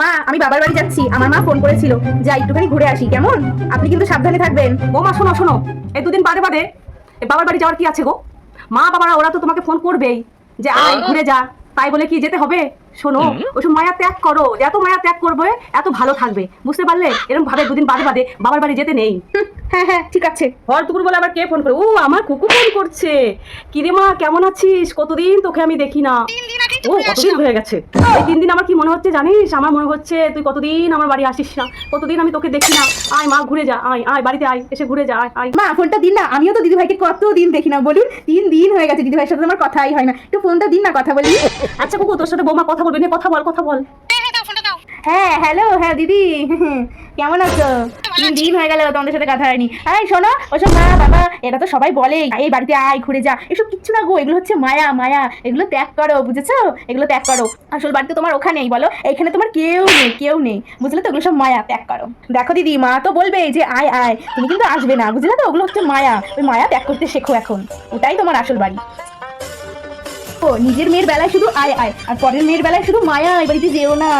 মা আমি বাবার বাড়ি যাচ্ছি। আমার মা ফোন করেছিল যা একটুখানি ঘুরে আসি কেমন? আপনি কিন্তু সাবধানে থাকবেন। ও মা শোনো শোনো এই দুদিন বাদে বাদে বাবার বাড়ি যাওয়ার কি আছে গো? মা বাবারা ওরা তো তোমাকে ফোন করবেই যে আয় ঘুরে যা তাই বলে কি যেতে হবে? শোনো ওসব মায়া ত্যাগ করো এত মায়া ত্যাগ করবে এত ভালো থাকবে বুঝতে পারলে? এরকম ভাবে দুদিন বাদে বাদে বাবার বাড়ি যেতে নেই। হ্যাঁ হ্যাঁ ঠিক আছে। হর দুপুর বলে আবার কে ফোন করে? ও আমার কুকু ফোন করছে। কিরে মা কেমন আছিস? কতদিন তোকে আমি দেখি না। ও কতদিন হয়ে গেছে? এই তিন দিন আমার কি মনে হচ্ছে জানিস? আমার মনে হচ্ছে তুই কতদিন আমার বাড়ি আসিস না? কতদিন আমি তোকে দেখি না? আয় মা ঘুরে যা আয় আয় বাড়িতে আয় এসে ঘুরে যা আয় আয়। মা ফোনটা দিন না। আমিও তো দিদিভাইকে কত দিন দেখি না। বলুন তিন দিন হয়ে গেছে দিদিভাইয়ের সাথে আমার কথাই হয় না। একটু ফোনটা দিন না কথা বলি। আচ্ছা কুকু তোর সাথে বৌমা কথা বলবে নে কথা বল কথা বল। হ্যাঁ হ্যালো হ্যাঁ দিদি। কেমন আছো? তিন দিন হয়ে গেল, তোমাদের সাথে কথা হয়নি। এই, শোনো, ওসব মা বাবা, এটা তো সবাই বলে। এই বাড়িতে আয়, ঘুরে যা। এসব কিচ্ছু না গো, এগুলো হচ্ছে মায়া মায়া। এগুলো ত্যাগ করো, বুঝেছ? এগুলো ত্যাগ করো। আসল বাড়িতে তোমার ওখানেই, বলো। এখানে তোমার কেউ নেই কেউ নেই। বুঝলে তো? এগুলো সব মায়া, ত্যাগ করো। দেখো দিদি, মা তো বলবে যে, আয় আয়। তুমি কিন্তু আসবে না, বুঝলে তো? ওগুলো হচ্ছে মায়া। ওই মায়া ত্যাগ করতে শেখো এখন। ওটাই তোমার আসল বাড়ি। ও, নিজের মেয়ের বেলায় শুধু আয় আয়। আর পরের মেয়ের বেলায় শুধু মায়া বাড়িতে যেও না।